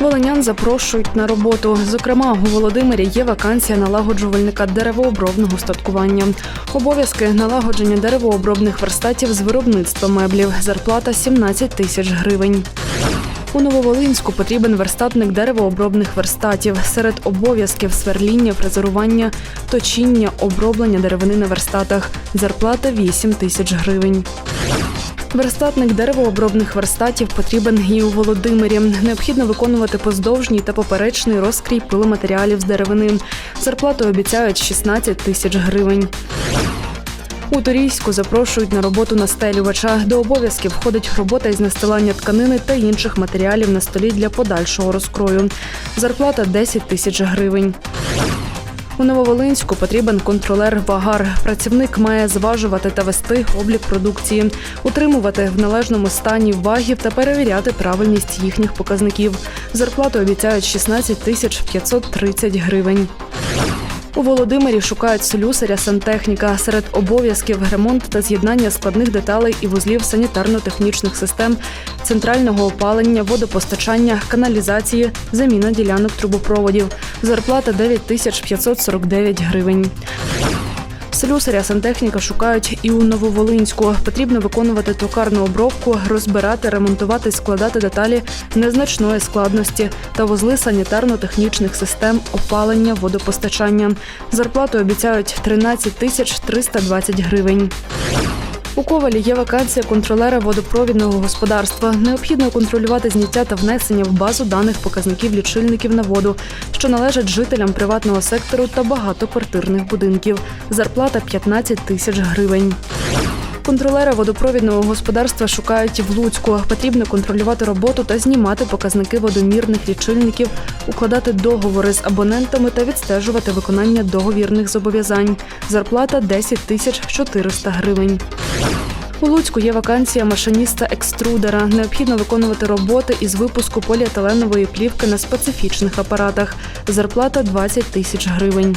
Волинян запрошують на роботу. Зокрема, у Володимирі є вакансія налагоджувальника деревообробного статкування. Обов'язки налагодження деревообробних верстатів з виробництва меблів. Зарплата 17 тисяч гривень. У Нововолинську потрібен верстатник деревообробних верстатів. Серед обов'язків сверління, фрезерування, точіння, оброблення деревини на верстатах. Зарплата 8 тисяч гривень. Верстатник деревообробних верстатів потрібен і у Володимирі. Необхідно виконувати поздовжній та поперечний розкрій пиломатеріалів з деревини. Зарплату обіцяють 16 тисяч гривень. У Торійську запрошують на роботу настелювача. До обов'язків входить робота із настилання тканини та інших матеріалів на столі для подальшого розкрою. Зарплата 10 тисяч гривень. У Нововолинську потрібен контролер вагар. Працівник має зважувати та вести облік продукції, утримувати в належному стані вагів та перевіряти правильність їхніх показників. Зарплату обіцяють 16 тисяч 530 гривень. У Володимирі шукають слюсаря сантехніка. Серед обов'язків ремонт та з'єднання складних деталей і вузлів санітарно-технічних систем, центрального опалення, водопостачання, каналізації, заміна ділянок трубопроводів. Зарплата 9 тисяч 549 гривень. Слюсаря сантехніка шукають і у Нововолинську. Потрібно виконувати токарну обробку, розбирати, ремонтувати, складати деталі незначної складності та вузли санітарно-технічних систем, опалення, водопостачання. Зарплату обіцяють 13 тисяч 320 гривень. У Ковалі є вакансія контролера водопровідного господарства. Необхідно контролювати зняття та внесення в базу даних показників лічильників на воду, що належать жителям приватного сектору та багатоквартирних будинків. Зарплата 15 тисяч гривень. Контролера водопровідного господарства шукають в Луцьку. Потрібно контролювати роботу та знімати показники водомірних лічильників, укладати договори з абонентами та відстежувати виконання договірних зобов'язань. Зарплата 10 тисяч 400 гривень. У Луцьку є вакансія машиніста екструдера. Необхідно виконувати роботи із випуску поліетиленової плівки на специфічних апаратах. Зарплата 20 тисяч гривень.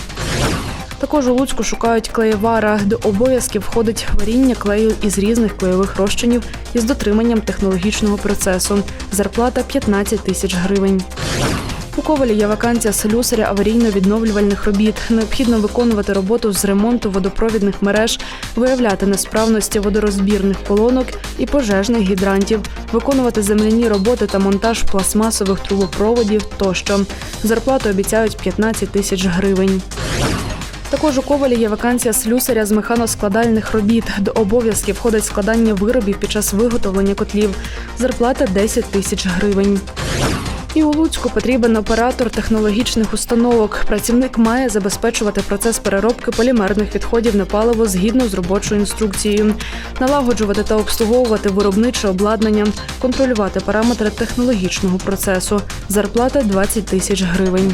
Також у Луцьку шукають клеєвара. До обов'язків входить варіння клею із різних клеєвих розчинів із дотриманням технологічного процесу. Зарплата 15 тисяч гривень. У Ковалі є вакансія слюсаря аварійно-відновлювальних робіт. Необхідно виконувати роботу з ремонту водопровідних мереж, виявляти несправності водорозбірних колонок і пожежних гідрантів, виконувати земляні роботи та монтаж пластмасових трубопроводів тощо. Зарплату обіцяють 15 тисяч гривень. Також у Ковалі є вакансія слюсаря з механоскладальних робіт. До обов'язків входить складання виробів під час виготовлення котлів. Зарплата 10 тисяч гривень. І у Луцьку потрібен оператор технологічних установок. Працівник має забезпечувати процес переробки полімерних відходів на паливо згідно з робочою інструкцією, налагоджувати та обслуговувати виробниче обладнання, контролювати параметри технологічного процесу. Зарплата 20 тисяч гривень.